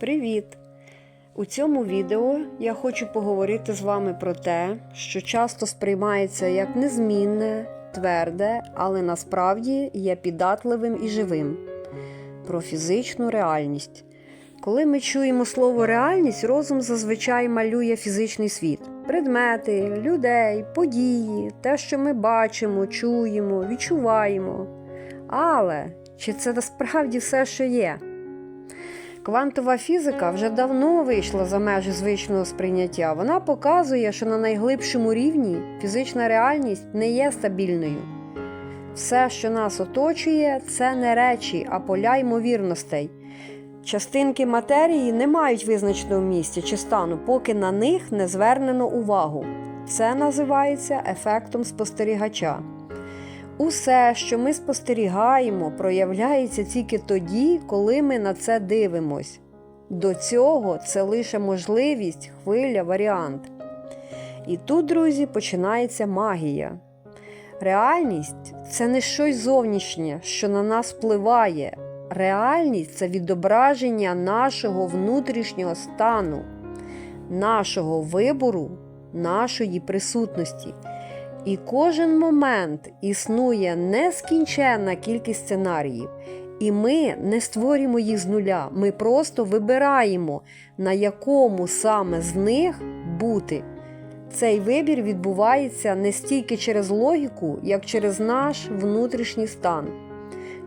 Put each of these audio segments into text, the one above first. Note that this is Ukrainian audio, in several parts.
Привіт! У цьому відео я хочу поговорити з вами про те, що часто сприймається як незмінне, тверде, але насправді є піддатливим і живим. Про фізичну реальність. Коли ми чуємо слово реальність, розум зазвичай малює фізичний світ: предмети, людей, події, те, що ми бачимо, чуємо, відчуваємо. Але чи це насправді все, що є? Квантова фізика вже давно вийшла за межі звичного сприйняття. Вона показує, що на найглибшому рівні фізична реальність не є стабільною. Все, що нас оточує, це не речі, а поля ймовірностей. Частинки матерії не мають визначеного місця чи стану, поки на них не звернено увагу. Це називається ефектом спостерігача. Усе, що ми спостерігаємо, проявляється тільки тоді, коли ми на це дивимось. До цього це лише можливість, хвиля, варіант. І тут, друзі, починається магія. Реальність це не щось зовнішнє, що на нас впливає. Реальність це відображення нашого внутрішнього стану, нашого вибору, нашої присутності. І кожен момент існує нескінченна кількість сценаріїв, і ми не створюємо їх з нуля. Ми просто вибираємо, на якому саме з них бути. Цей вибір відбувається не стільки через логіку, як через наш внутрішній стан,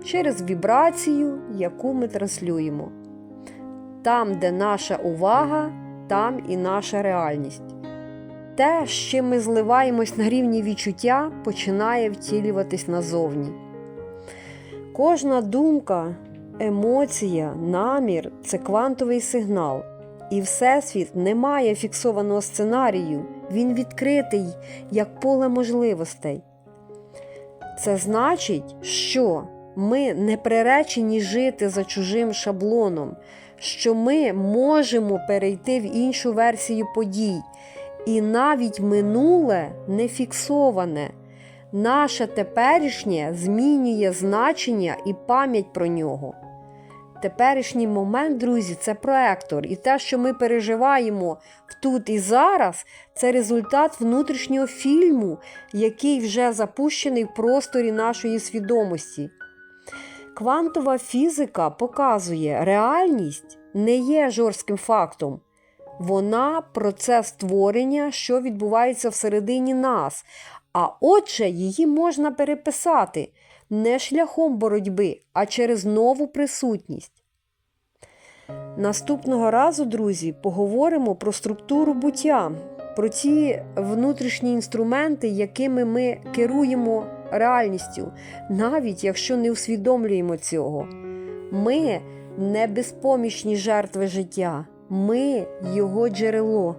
через вібрацію, яку ми транслюємо. Там, де наша увага, там і наша реальність. Те, з чим ми зливаємось на рівні відчуття, починає втілюватись назовні. Кожна думка, емоція, намір це квантовий сигнал. І Всесвіт не має фіксованого сценарію, він відкритий як поле можливостей. Це значить, що ми не приречені жити за чужим шаблоном, що ми можемо перейти в іншу версію подій. І навіть минуле не фіксоване. Наше теперішнє змінює значення і пам'ять про нього. Теперішній момент, друзі, це проектор, і те, що ми переживаємо тут і зараз, це результат внутрішнього фільму, який вже запущений в просторі нашої свідомості. Квантова фізика показує, реальність не є жорстким фактом. Вона процес створення, що відбувається всередині нас. А отже, її можна переписати не шляхом боротьби, а через нову присутність. Наступного разу, друзі, поговоримо про структуру буття, про ті внутрішні інструменти, якими ми керуємо реальністю, навіть якщо не усвідомлюємо цього. Ми не безпомічні жертви життя, ми його джерело.